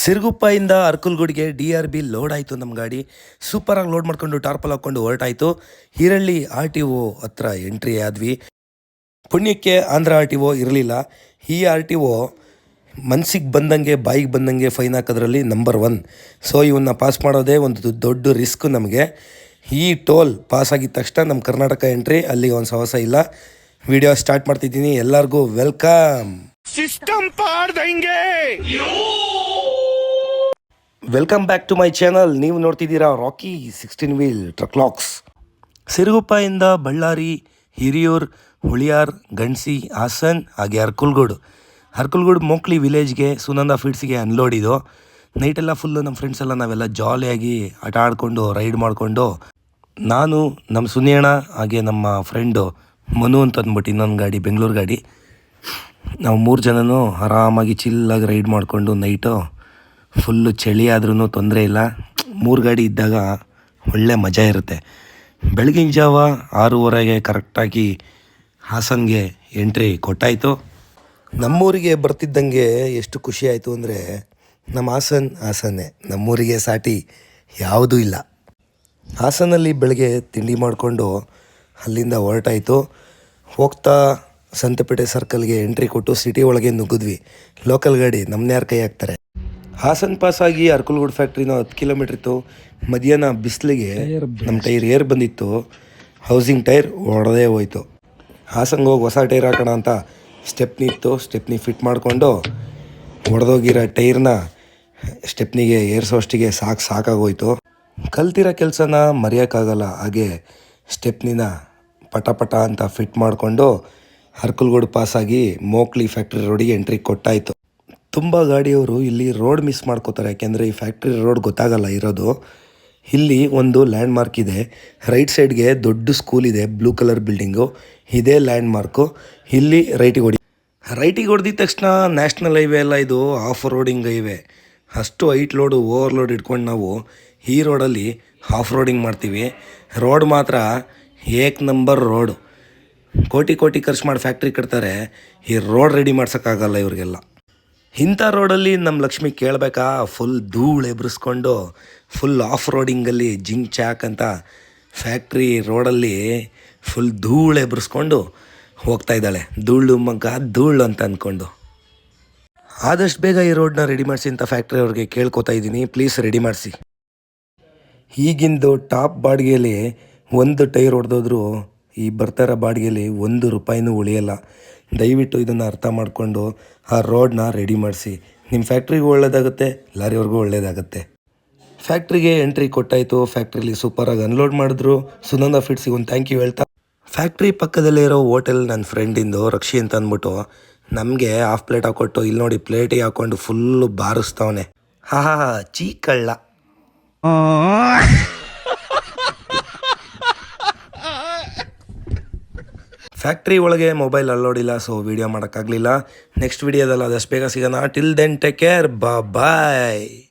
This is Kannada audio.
ಸಿರುಗುಪ್ಪಯಿಂದ ಅರ್ಕುಲ್ಗುಡ್ಗೆ ಡಿ ಆರ್ ಬಿ ಲೋಡ್ ಆಯಿತು ನಮ್ಮ ಗಾಡಿ. ಸೂಪರಾಗಿ ಲೋಡ್ ಮಾಡ್ಕೊಂಡು ಟಾರ್ಪಲ್ ಹಾಕ್ಕೊಂಡು ಹೊರಟಾಯಿತು. ಹಿರಳ್ಳಿ ಆರ್ ಟಿ ಒ ಹತ್ರ ಎಂಟ್ರಿ ಆದ್ವಿ. ಪುಣ್ಯಕ್ಕೆ ಆಂಧ್ರ ಆರ್ ಟಿ ಒ ಇರಲಿಲ್ಲ. ಈ ಆರ್ ಟಿ ಒ ಮನ್ಸಿಗೆ ಬಂದಂಗೆ ಬಾಯಿಗೆ ಬಂದಂಗೆ ಫೈನ್ ಹಾಕೋದ್ರಲ್ಲಿ ನಂಬರ್ ಒನ್ ಸೊ ಇವನ್ನ ಪಾಸ್ ಮಾಡೋದೇ ಒಂದು ದೊಡ್ಡ ರಿಸ್ಕ್ ನಮಗೆ. ಈ ಟೋಲ್ ಪಾಸ್ ಆಗಿದ ತಕ್ಷಣ ನಮ್ಮ ಕರ್ನಾಟಕ ಎಂಟ್ರಿ ಅಲ್ಲಿಗೆ ಒಂದು ಸಾಹಸ ಇಲ್ಲ. ವಿಡಿಯೋ ಸ್ಟಾರ್ಟ್ ಮಾಡ್ತಿದ್ದೀನಿ. ಎಲ್ಲರಿಗೂ welcome system welcome back to my channel ನೀವು ನೋಡ್ತಿದ್ದೀರಾ ರಾಕಿ ಸಿಕ್ಸ್ಟೀನ್ ವೀಲ್ ಟ್ರಕ್ಲಾಕ್ಸ್ ಸಿರುಗುಪ್ಪಯಿಂದ ಬಳ್ಳಾರಿ ಹಿರಿಯೂರ್, ಹುಳಿಯಾರ್ ಗಂಡ್ಸಿ ಹಾಸನ್, ಹಾಗೆ ಹರ್ಕುಲ್ಗೂಡು. ಹರ್ಕುಲ್ಗೂಡು ಮೋಕ್ಲಿ ವಿಲೇಜ್ಗೆ ಸುನಂದ ಫೀಡ್ಸ್ಗೆ ಅನ್ಲೋಡ್ ಇದು. ನೈಟೆಲ್ಲ ಫುಲ್ಲು ನಮ್ಮ ಫ್ರೆಂಡ್ಸ್ ಎಲ್ಲ ನಾವೆಲ್ಲ ಜಾಲಿಯಾಗಿ ಆಟ ಆಡಿಕೊಂಡು ರೈಡ್ ಮಾಡಿಕೊಂಡು, ನಾನು ನಮ್ಮ ಸುನಿಯಣ್ಣ, ಹಾಗೆ ನಮ್ಮ ಫ್ರೆಂಡು ಮನು ಅಂತ ಅಂದ್ಬಿಟ್ಟು ಇನ್ನೊಂದು ಗಾಡಿ, ಬೆಂಗಳೂರು ಗಾಡಿ. ನಾವು ಮೂರು ಜನನೂ ಆರಾಮಾಗಿ ಚಿಲ್ಲಾಗಿ ರೈಡ್ ಮಾಡಿಕೊಂಡು ನೈಟು ಫುಲ್ಲು ಚಳಿ ಆದ್ರೂ ತೊಂದರೆ ಇಲ್ಲ. ಮೂರು ಗಾಡಿ ಇದ್ದಾಗ ಒಳ್ಳೆ ಮಜಾ ಇರುತ್ತೆ. ಬೆಳಗಿನ ಜಾವ ಆರೂವರೆಗೆ ಕರೆಕ್ಟಾಗಿ ಹಾಸನ್ಗೆ ಎಂಟ್ರಿ ಕೊಟ್ಟಾಯಿತು. ನಮ್ಮೂರಿಗೆ ಬರ್ತಿದ್ದಂಗೆ ಎಷ್ಟು ಖುಷಿ ಆಯಿತು ಅಂದರೆ ನಮ್ಮ ಹಾಸನ್ ಹಾಸನ್ನೇ. ನಮ್ಮೂರಿಗೆ ಸಾಟಿ ಯಾವುದೂ ಇಲ್ಲ. ಹಾಸನಲ್ಲಿ ಬೆಳಗ್ಗೆ ತಿಂಡಿ ಮಾಡಿಕೊಂಡು ಅಲ್ಲಿಂದ ಹೊರಟಾಯಿತು. ಹೋಗ್ತಾ ಸಂತೆಪೇಟೆ ಸರ್ಕಲ್ಗೆ ಎಂಟ್ರಿ ಕೊಟ್ಟು ಸಿಟಿ ಒಳಗೆ ನುಗ್ಗಿದ್ವಿ. ಲೋಕಲ್ ಗಾಡಿ ನಮ್ಮನ್ನ ಕೈ ಹಾಕ್ತಾರೆ. ಹಾಸನ್ ಪಾಸ್ ಆಗಿ ಅರ್ಕಲ್ಗೂಡ್ ಫ್ಯಾಕ್ಟ್ರಿನ ಹತ್ತು ಕಿಲೋಮೀಟ್ರ್ ಇತ್ತು. ಮಧ್ಯಾಹ್ನ ಬಿಸಿಲಿಗೆ ನಮ್ಮ ಟೈರ್ ಏರ್ ಬಂದಿತ್ತು. ಹೌಸಿಂಗ್ ಟೈರ್ ಒಡೆದೇ ಹೋಯ್ತು. ಹಾಸನ್ಗೆ ಹೋಗಿ ಹೊಸ ಟೈರ್ ಹಾಕೋಣ ಅಂತ ಸ್ಟೆಪ್ನಿ ಇತ್ತು. ಸ್ಟೆಪ್ನಿ ಫಿಟ್ ಮಾಡಿಕೊಂಡು ಒಡೆದೋಗಿರೋ ಟೈರ್ನ ಸ್ಟೆಪ್ನಿಗೆ ಏರ್ಸೋಷ್ಟಿಗೆ ಸಾಕು ಸಾಕಾಗೋಯ್ತು. ಕಲ್ತಿರೋ ಕೆಲಸನ ಮರೆಯೋಕ್ಕಾಗಲ್ಲ. ಹಾಗೆ ಸ್ಟೆಪ್ನಿನ ಪಟ ಪಟ ಅಂತ ಫಿಟ್ ಮಾಡಿಕೊಂಡು ಹರ್ಕಲ್ಗೋಡು ಪಾಸಾಗಿ ಮೋಕ್ಲಿ ಫ್ಯಾಕ್ಟ್ರಿ ರೋಡಿಗೆ ಎಂಟ್ರಿ ಕೊಟ್ಟಾಯಿತು. ತುಂಬ ಗಾಡಿಯವರು ಇಲ್ಲಿ ರೋಡ್ ಮಿಸ್ ಮಾಡ್ಕೋತಾರೆ. ಯಾಕೆಂದರೆ ಈ ಫ್ಯಾಕ್ಟ್ರಿ ರೋಡ್ ಗೊತ್ತಾಗಲ್ಲ ಇರೋದು. ಇಲ್ಲಿ ಒಂದು ಲ್ಯಾಂಡ್ ಮಾರ್ಕ್ ಇದೆ ರೈಟ್ ಸೈಡ್ಗೆ ದೊಡ್ಡ ಸ್ಕೂಲ್ ಇದೆ ಬ್ಲೂ ಕಲರ್ ಬಿಲ್ಡಿಂಗು ಇದೇ ಲ್ಯಾಂಡ್ ಮಾರ್ಕು ಇಲ್ಲಿ ರೈಟಿಗೆ ಹೊಡಿ ರೈಟಿಗೆ ಹೊಡೆದಿದ ತಕ್ಷಣ ನ್ಯಾಷನಲ್ ಹೈವೇ ಎಲ್ಲ ಇದು ಆಫ್ ರೋಡಿಂಗ್ ಹೈವೇ ಅಷ್ಟು ಹೈಟ್ ಲೋಡು ಓವರ್ ಲೋಡ್ ಇಟ್ಕೊಂಡು ನಾವು ಈ ರೋಡಲ್ಲಿ ಆಫ್ ರೋಡಿಂಗ್ ಮಾಡ್ತೀವಿ. ರೋಡ್ ಮಾತ್ರ ಏಕ್ ನಂಬರ್ ರೋಡು ಕೋಟಿ ಕೋಟಿ ಖರ್ಚು ಮಾಡಿ ಫ್ಯಾಕ್ಟ್ರಿ ಕಟ್ತಾರೆ. ಈ ರೋಡ್ ರೆಡಿ ಮಾಡ್ಸೋಕ್ಕಾಗಲ್ಲ ಇವ್ರಿಗೆಲ್ಲ. ಇಂಥ ರೋಡಲ್ಲಿ ನಮ್ಮ ಲಕ್ಷ್ಮಿ ಕೇಳಬೇಕಾ? ಫುಲ್ ಧೂಳು ಎಬ್ರಿಸ್ಕೊಂಡು ಫುಲ್ ಆಫ್ ರೋಡಿಂಗಲ್ಲಿ ಜಿಂಗ್ ಚಾಕ್ ಅಂತ ಫ್ಯಾಕ್ಟ್ರಿ ರೋಡಲ್ಲಿ ಫುಲ್ ಧೂಳು ಎಬ್ರಿಸ್ಕೊಂಡು ಹೋಗ್ತಾ ಇದ್ದಾಳೆ. ಧೂಳು ಮಗ್ಗ, ಧೂಳು ಅಂತ ಅಂದ್ಕೊಂಡು. ಆದಷ್ಟು ಬೇಗ ಈ ರೋಡ್ನ ರೆಡಿ ಮಾಡಿಸಿ ಅಂತ ಫ್ಯಾಕ್ಟ್ರಿ ಅವ್ರಿಗೆ ಕೇಳ್ಕೊತಾ ಇದ್ದೀನಿ. ಪ್ಲೀಸ್ ರೆಡಿ ಮಾಡಿಸಿ. ಈಗಿಂದು ಟಾಪ್ ಬಾಡಿಗೆಯಲ್ಲಿ ಒಂದು ಟೈರ್ ಹೊಡೆದೋದ್ರು ಈ ಬರ್ತಾರ ಬಾಡಿಗೆಯಲ್ಲಿ ಒಂದು ರೂಪಾಯಿನೂ ಉಳಿಯಲ್ಲ. ದಯವಿಟ್ಟು ಇದನ್ನು ಅರ್ಥ ಮಾಡಿಕೊಂಡು ಆ ರೋಡ್ನ ರೆಡಿ ಮಾಡಿಸಿ. ನಿಮ್ಮ ಫ್ಯಾಕ್ಟ್ರಿಗೂ ಒಳ್ಳೇದಾಗುತ್ತೆ, ಲಾರಿಯವ್ರಿಗೂ ಒಳ್ಳೇದಾಗುತ್ತೆ. ಫ್ಯಾಕ್ಟ್ರಿಗೆ ಎಂಟ್ರಿ ಕೊಟ್ಟಾಯಿತು, ಫ್ಯಾಕ್ಟ್ರಿಲಿ ಸೂಪರಾಗಿ ಅನ್ಲೋಡ್ ಮಾಡಿದ್ರು. ಸುನಂದ ಫಿಟ್ಸಿಗೆ ಒಂದು ಥ್ಯಾಂಕ್ ಯು ಹೇಳ್ತಾ. ಫ್ಯಾಕ್ಟ್ರಿ ಪಕ್ಕದಲ್ಲೇ ಇರೋ ಹೋಟೆಲ್ ನನ್ನ ಫ್ರೆಂಡಿಂದು, ರಕ್ಷಿ ಅಂತ ಅಂದ್ಬಿಟ್ಟು, ನಮಗೆ ಹಾಫ್ ಪ್ಲೇಟ್ ಹಾಕೊಟ್ಟು, ಇಲ್ಲಿ ನೋಡಿ ಪ್ಲೇಟಿಗೆ ಹಾಕೊಂಡು ಫುಲ್ಲು ಬಾರಿಸ್ತವನೆ. ಹಾ ಹಾ ಹಾ ಫ್ಯಾಕ್ಟ್ರಿ ಒಳಗೆ ಮೊಬೈಲ್ ಅಲ್ಲೋಡಿಲ್ಲ ಸೊ ವಿಡಿಯೋ ಮಾಡೋಕ್ಕಾಗಲಿಲ್ಲ. ನೆಕ್ಸ್ಟ್ ವಿಡಿಯೋದಲ್ಲಿ ಅದಷ್ಟು ಬೇಗ ಸಿಗೋಣ. ಟಿಲ್ ದೆನ್ ಟೇಕ್ ಕೇರ್ ಬಾ ಬಾಯ್